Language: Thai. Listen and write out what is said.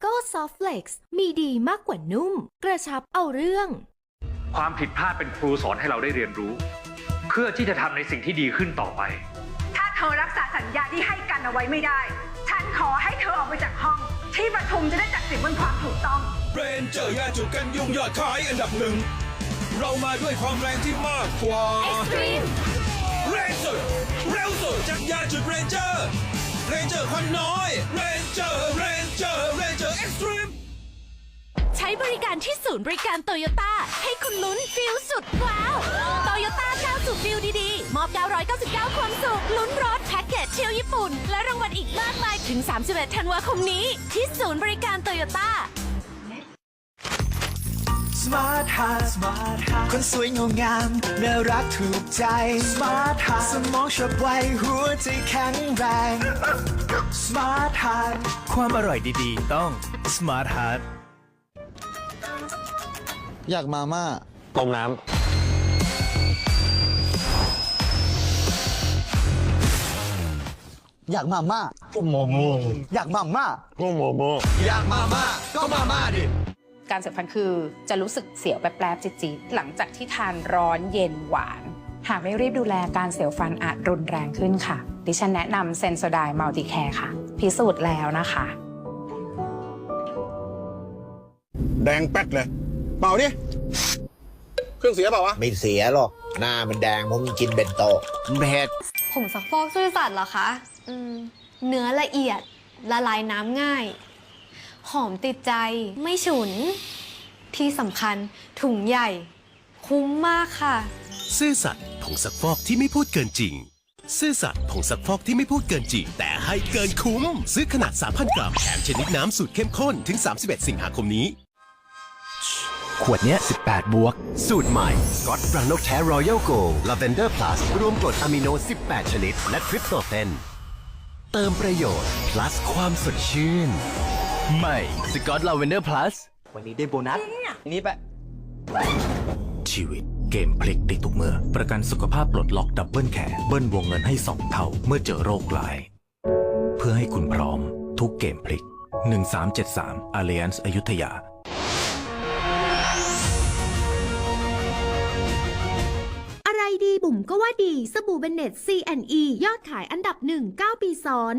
โก้ซอฟต์เฟล็กซ์มีดีมากกว่านุ่ม กระชับเอาเรื่อง ความผิดพลาดเป็นครูสอนให้เราได้เรียนรู้ เพื่อที่จะทำในสิ่งที่ดีขึ้นต่อไป ถ้าเธอรักษาสัญญาที่ให้กันเอาไว้ไม่ได้ ฉันขอให้เธอออกไปจากห้อง ที่ประชุมจะได้ตัดสินบนความถูกต้องเรนเจอร์ยาจูบกันยุ่งยอดขายอันดับหนึ่ง เรามาด้วยความแรงที่มากกว่าเรนเจอร์เร็วสุดจากยาจูบเรนเจอร์ เรนเจอร์ควันน้อย เรนเจอร์ เรนเจอร์ เรนเจอร์เอ็กซ์ตรีม ใช้บริการที่ศูนย์บริการโตโยต้า ให้คุณลุ้นฟิลสุดว้าวโตโยต้าก้าวสู่ฟิลดีๆ มอบ 999 ความสุข ลุ้นรถแพ็กเกจเที่ยวญี่ปุ่น และรางวัลอีกมากมายถึง 31 ธันวาคมนี้ ที่ศูนย์บริการโตโยต้า Smart Heart Smart Heart คนสวยงงามน่ารักถูกใจ Smart Heart สมองฉับไวหัวใจแข็งแรง Smart Heart ความอร่อยดีๆ ต้อง Smart Heart อยากมาม่าต้มน้อยากมาม่าำก็โมโมอยากมาม่าก็โมโมอยากมาม่าก็มาม่าดิ การเสียวฟันคือจะรู้สึกเสียวแปลบๆจี๊ดๆหลังจากที่ทานร้อนเย็นหวาน หากไม่รีบดูแลการเสียวฟันอาจรุนแรงขึ้นค่ะ ดิฉันแนะนำเซนโซไดมัลติแคร์ค่ะ พิสูจน์แล้วนะคะ แดงแป๊ดเลย เป่าดิเครื่องเสียเปล่าวะ ไม่เสียหรอก หน้ามันแดงเพราะมันกินเบนโตะเผ็ดผมซักฟอกซื่อสัตย์เหรอคะอืมเนื้อละเอียดละลายน้ำง่าย หอมติดใจไม่ฉุน ที่สำคัญถุงใหญ่ คุ้มมากค่ะ ซื่อสัตย์ผงซักฟอกที่ไม่พูดเกินจริง ซื่อสัตย์ผงซักฟอกที่ไม่พูดเกินจริง แต่ให้เกินคุ้ม ซื้อขนาด 3,000 กรัมแถมชนิดน้ำสูตรเข้มข้นถึง 31 สิงหาคมนี้ ขวดเนี้ย 18 บวก สูตรใหม่ Scott b r a n o c a r Royal Gold Lavender Plus รวมกรดอะมิโน 18 ชนิด และทริปโตเฟนเติมประโยชน์ plus ความสดชื่น ใหม่ Scott Lavender Plus วันนี้ได้โบนัสนี่ไปชีวิตเกมพลิกได้ทุกเมื่อ ประกันสุขภาพปลดล็อกดับเบิลแคร์เบิ้ลวงเงินให้ 2 เท่า เมื่อเจอโรคร้าย เพื่อให้คุณพร้อม ทุกเกมพลิก 1373 Alliance อยุธยา อะไรดีบุ๋มก็ว่าดี สบู่เบนเน็ต C&E ยอดขายอันดับหนึ่ง9ปีซ้อน